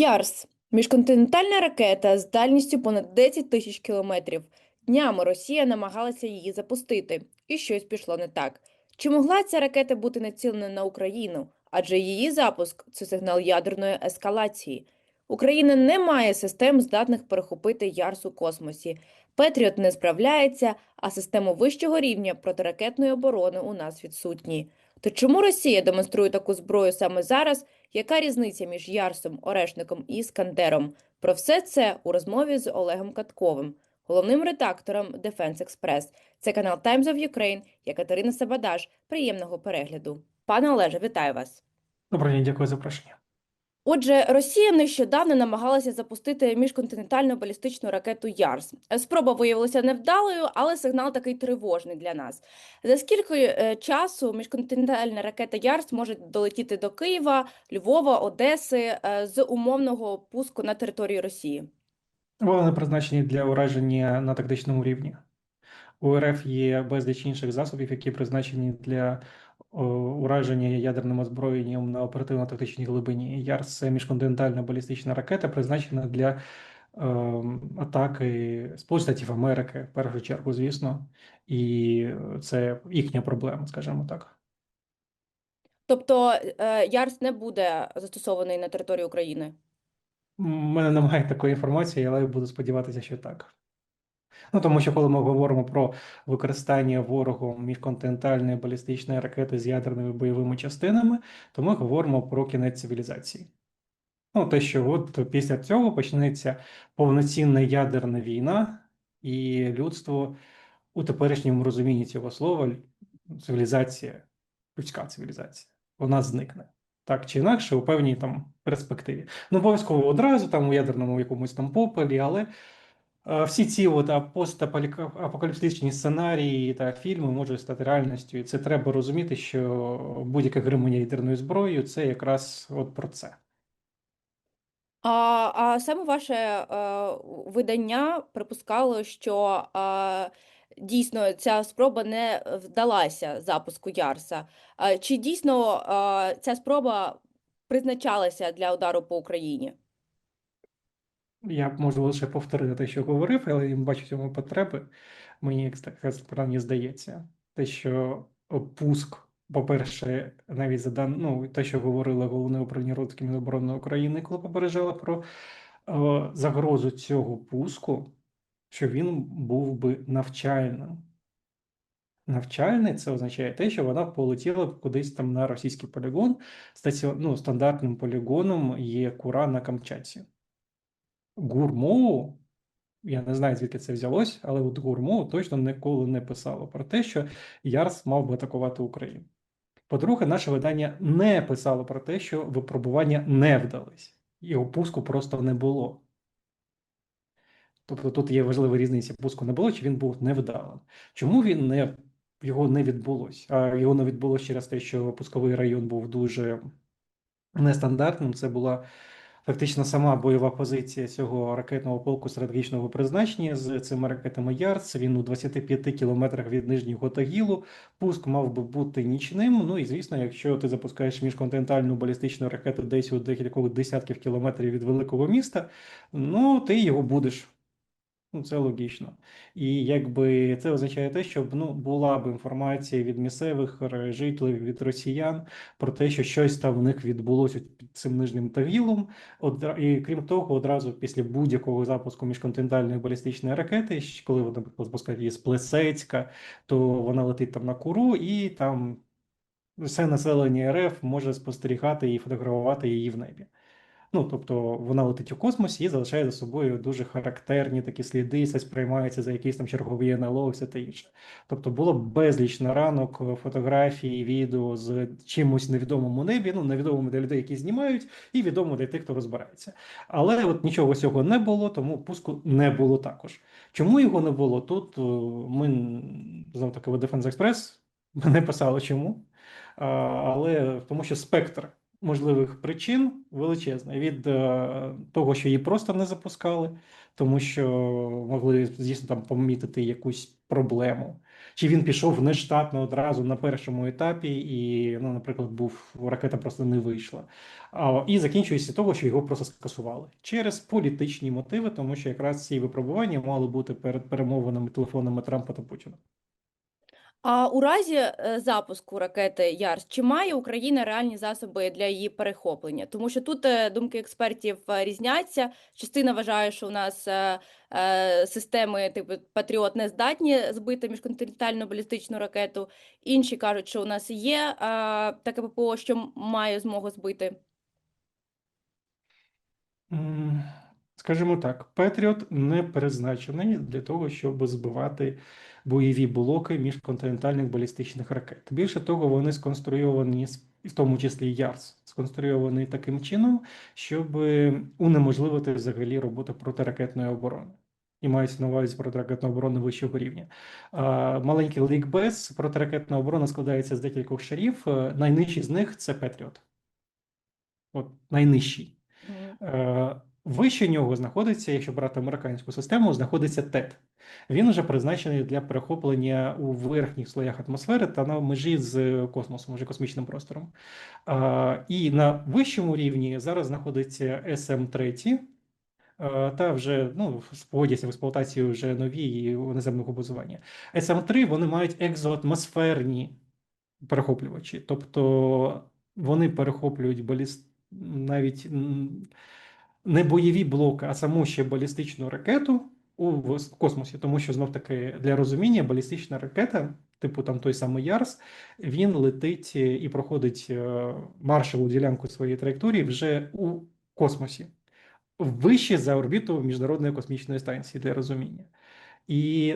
Ярс міжконтинентальна ракета з дальністю понад 10 тисяч кілометрів. Днями Росія намагалася її запустити, і щось пішло не так. Чи могла ця ракета бути націлена на Україну? Адже її запуск це сигнал ядерної ескалації. Україна не має систем, здатних перехопити Ярс у космосі. Петріот не справляється, а системи вищого рівня протиракетної оборони у нас відсутні. То чому Росія демонструє таку зброю саме зараз? Яка різниця між Ярсом, Орешником і Іскандером? Про все це у розмові з Олегом Катковим, головним редактором Defense Express. Це канал Times of Ukraine. Я Катерина Сабадаш. Приємного перегляду. Пане Олеже, вітаю вас. Доброго дня, дякую за запрошення. Отже, Росія нещодавно намагалася запустити міжконтинентальну балістичну ракету Ярс. Спроба виявилася невдалою, але сигнал такий тривожний для нас. За скільки е, часу міжконтинентальна ракета Ярс може долетіти до Києва, Львова, Одеси е, з умовного пуску на території Росії? Вони призначені для ураження на тактичному рівні. У РФ є безліч інших засобів, які призначені для ураження ядерним озброєнням на оперативно-тактичній глибині. ЯРС це міжконтинентальна балістична ракета, призначена для е, атаки Сполучених Штатів Америки, в першу чергу, звісно, і це їхня проблема, скажімо так. Тобто е, Ярс не буде застосований на території України? У мене немає такої інформації, але я буду сподіватися, що так. Ну, тому що коли ми говоримо про використання ворогом міжконтинентальної балістичної ракети з ядерними бойовими частинами, то ми говоримо про кінець цивілізації. Ну, те, що от після цього почнеться повноцінна ядерна війна, і людство у теперішньому розумінні цього слова, цивілізація, людська цивілізація, вона зникне. Так чи інакше, у певній там перспективі. Ну, обов'язково одразу, там у ядерному якомусь там попелі, але всі ці от постапокаліптичні сценарії та фільми можуть стати реальністю. І це треба розуміти, що будь-яке гримання ядерною зброєю це якраз от про це. А, а саме ваше е, видання припускало, що е, дійсно ця спроба не вдалася запуску Ярса. Е, чи дійсно е, ця спроба призначалася для удару по Україні? Я можу лише повторити те, що говорив, але я бачу цьому потреби. Мені так справді здається, те, що пуск, по-перше, навіть за дан... ну, те, що говорила головне управління розвитку Міноборони України, коли попереджала про е, загрозу цього пуску, що він був би навчальним. Навчальний це означає те, що вона полетіла кудись там на російський полігон. Стаціон... Ну, стандартним полігоном є Кура на Камчатці. Гурмоу, я не знаю, звідки це взялось, але от Гурмоу точно ніколи не писало про те, що Ярс мав би атакувати Україну. По-друге, наше видання не писало про те, що випробування не вдались. Його пуску просто не було. Тобто тут є важлива різниця: пуску не було, чи він був невдалим. Чому він не, його не відбулось? А його не відбулося через те, що пусковий район був дуже нестандартним. Це була фактично сама бойова позиція цього ракетного полку стратегічного призначення з цими ракетами Ярц. Він у 25 кілометрах від Нижнього Тагілу. Пуск мав би бути нічним. Ну і звісно, якщо ти запускаєш міжконтинентальну балістичну ракету десь у декількох десятків кілометрів від великого міста, ну ти його будеш. Ну, це логічно. І якби це означає те, щоб ну, була б інформація від місцевих жителів, від росіян про те, що щось там в них відбулося під цим нижнім Тагілом. Одра... І крім того, одразу після будь-якого запуску міжконтинентальної балістичної ракети, коли вона запускає її з Плесецька, то вона летить там на Куру, і там все населення РФ може спостерігати і фотографувати її в небі. Ну, тобто вона летить у космосі і залишає за собою дуже характерні такі сліди, це сприймається за якісь там чергові НЛО, все те інше. Тобто було безліч на ранок фотографій, відео з чимось невідомому небі, ну невідомому для людей, які знімають, і відомо для тих, хто розбирається. Але от нічого цього не було, тому пуску не було також. Чому його не було? Тут ми знов таки в Defense Express не писали чому, але тому що спектр можливих причин величезна. Від е, того, що її просто не запускали, тому що могли, звісно, там помітити якусь проблему. Чи він пішов нештатно одразу на першому етапі, і, ну, наприклад, був ракета просто не вийшла. А, і закінчується того, що його просто скасували через політичні мотиви, тому що якраз ці випробування мали бути перед перемовинами телефонами Трампа та Путіна. А у разі е, запуску ракети Ярс, чи має Україна реальні засоби для її перехоплення? Тому що тут е, думки експертів е, різняться. Частина вважає, що у нас системи типу Патріот не здатні збити міжконтинентальну балістичну ракету. Інші кажуть, що у нас є таке ППО, що має змогу збити. Скажімо так, Петріот не призначений для того, щоб збивати бойові блоки міжконтинентальних балістичних ракет. Більше того, вони сконструйовані, в тому числі ЯРС, сконструйований таким чином, щоб унеможливити взагалі роботу протиракетної оборони. І мається на увазі протиракетна оборона вищого рівня. А, Маленький лікбез, протиракетна оборона складається з декількох шарів. Е, Найнижчий з них це Петріот. От найнижчий. Мгм. Вище нього знаходиться, якщо брати американську систему, знаходиться ТЕТ. Він вже призначений для перехоплення у верхніх слоях атмосфери та на межі з космосом, вже космічним простором. Е, І на вищому рівні зараз знаходиться СМ-3, е, та вже ну, вводяться в експлуатацію вже нові і наземного базування. СМ-3 вони мають екзоатмосферні перехоплювачі, тобто вони перехоплюють баліст навіть не бойові блоки, а саму ще балістичну ракету у космосі, тому що знов таки для розуміння балістична ракета, типу там той самий Ярс, він летить е, і проходить е, маршову ділянку своєї траєкторії вже у космосі, вище за орбіту Міжнародної космічної станції для розуміння. І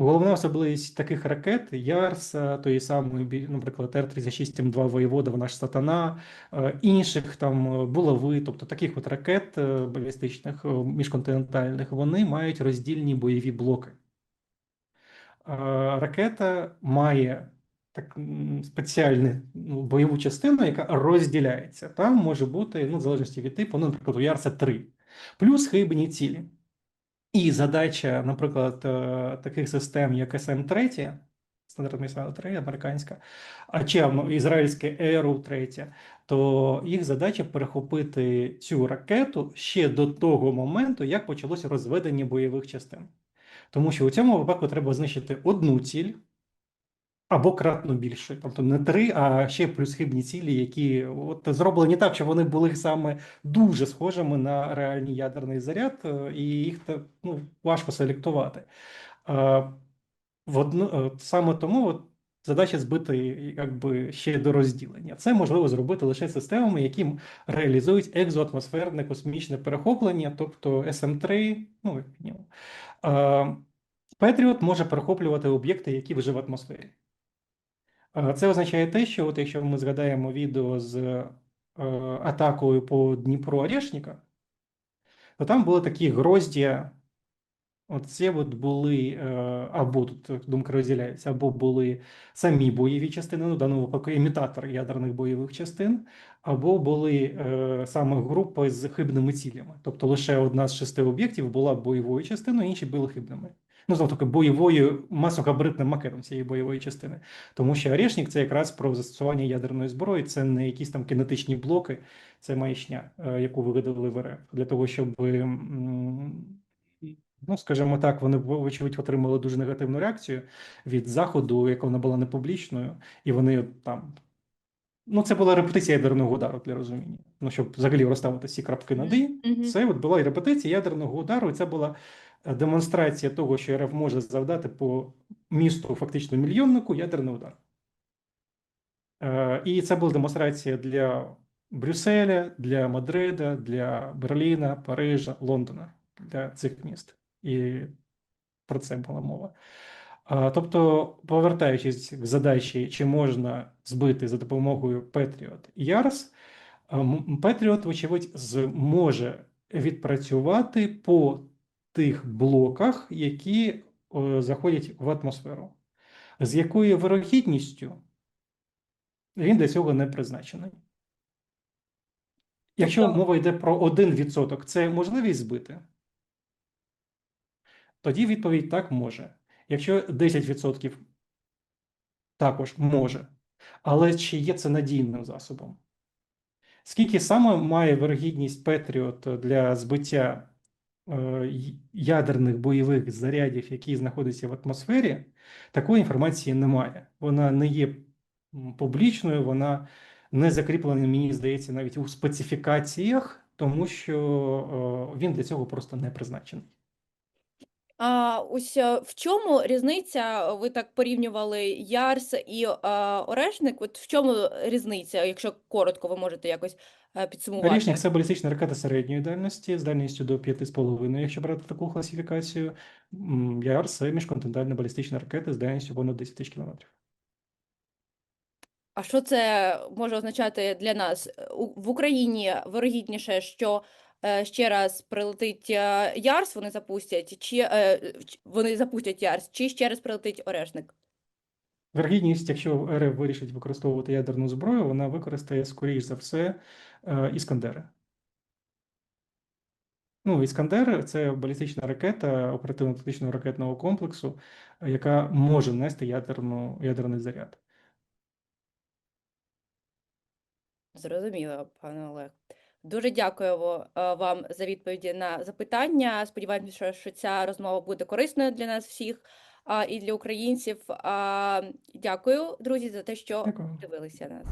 Головна особливість таких ракет Ярс, е, тої самої, наприклад, Р-36М2 Воєвода, вона ж сатана, е, інших там е, булави, тобто таких от ракет балістичних міжконтинентальних, вони мають роздільні бойові блоки. Ракета має так спеціальну ну, бойову частину, яка розділяється. Там може бути, ну, в залежності від типу, ну, наприклад, у Ярса 3, плюс хибні цілі. І задача, наприклад, е, таких систем, як СМ-3, стандартна місцева 3, американська, а чи ну, ізраїльське ЕРУ 3, то їх задача перехопити цю ракету ще до того моменту, як почалося розведення бойових частин. Тому що у цьому випадку треба знищити одну ціль або кратно більше. Тобто не три, а ще плюс хибні цілі, які от зроблені так, щоб вони були саме дуже схожими на реальний ядерний заряд, е, і їх ну, важко селектувати. В одну, е, саме тому от, задача збити якби, ще до розділення. Це можливо зробити лише системами, які реалізують екзоатмосферне космічне перехоплення, тобто СМ-3, ну, як мінімум. Петріот може перехоплювати об'єкти, які вже в атмосфері. Це означає те, що от якщо ми згадаємо відео з е, атакою по Дніпру Орешника, то там були такі гроздя. Оце от були, е, або тут думка розділяється, або були самі бойові частини, ну, в даному випадку імітатор ядерних бойових частин, або були е, саме групи з хибними цілями. Тобто лише одна з шести об'єктів була бойовою частиною, інші були хибними. Ну, знов таки, бойовою масогабаритним макетом цієї бойової частини. Тому що Орешник це якраз про застосування ядерної зброї, це не якісь там кинетичні блоки, це маячня, е, яку вигадали в РФ для того, щоб, ну скажімо так, вони вочевидь отримали дуже негативну реакцію від заходу, яка вона була не публічною, і вони там. Ну, це була репетиція ядерного удару для розуміння. Ну, щоб взагалі розставити всі крапки над «і», Мгм. це от була і репетиція ядерного удару, і це була демонстрація того, що РФ може завдати по місту, фактично мільйоннику, ядерний удар. Е, І це була демонстрація для Брюсселя, для Мадрида, для Берліна, Парижа, Лондона, для цих міст. І про це була мова. Тобто, повертаючись к задачі, чи можна збити за допомогою Patriot Ярс, Patriot, вочевидь, зможе відпрацювати по тих блоках, які заходять в атмосферу. З якою вирогідністю він для цього не призначений. Якщо Тобто- мова йде про 1%, це можливість збити? Тоді відповідь так може. Якщо 10% також може. Але чи є це надійним засобом? Скільки саме має вирогідність Patriot для збиття е, ядерних бойових зарядів, які знаходяться в атмосфері, такої інформації немає. Вона не є публічною, вона не закріплена, мені здається, навіть у специфікаціях, тому що е, він для цього просто не призначений. А ось е, в чому різниця? Ви так порівнювали Ярс і е, Орешник. От в чому різниця, якщо коротко ви можете якось е, підсумувати? Річник це балістична ракета середньої дальності з дальністю до 5,5, якщо брати таку класифікацію. М, ЯР це міжконтинентальна балістична ракета з дальністю понад 10 тисяч кілометрів. А що це може означати для нас? В Україні вирогідніше, що е, ще раз прилетить е, Ярс, вони запустять, чи е, вони запустять Ярс, чи ще раз прилетить Орешник? Вергідність, якщо РФ вирішить використовувати ядерну зброю, вона використає, скоріш за все, е, Іскандери. Ну, Іскандер це балістична ракета оперативно-тактичного ракетного комплексу, е, яка може нести ядерну, ядерний заряд. Зрозуміло, пане Олег. Дуже дякуємо е, вам за відповіді на запитання. Сподіваємося, що, ця розмова буде корисною для нас всіх і для українців. Дякую, друзі, за те, що Дякую. дивилися нас.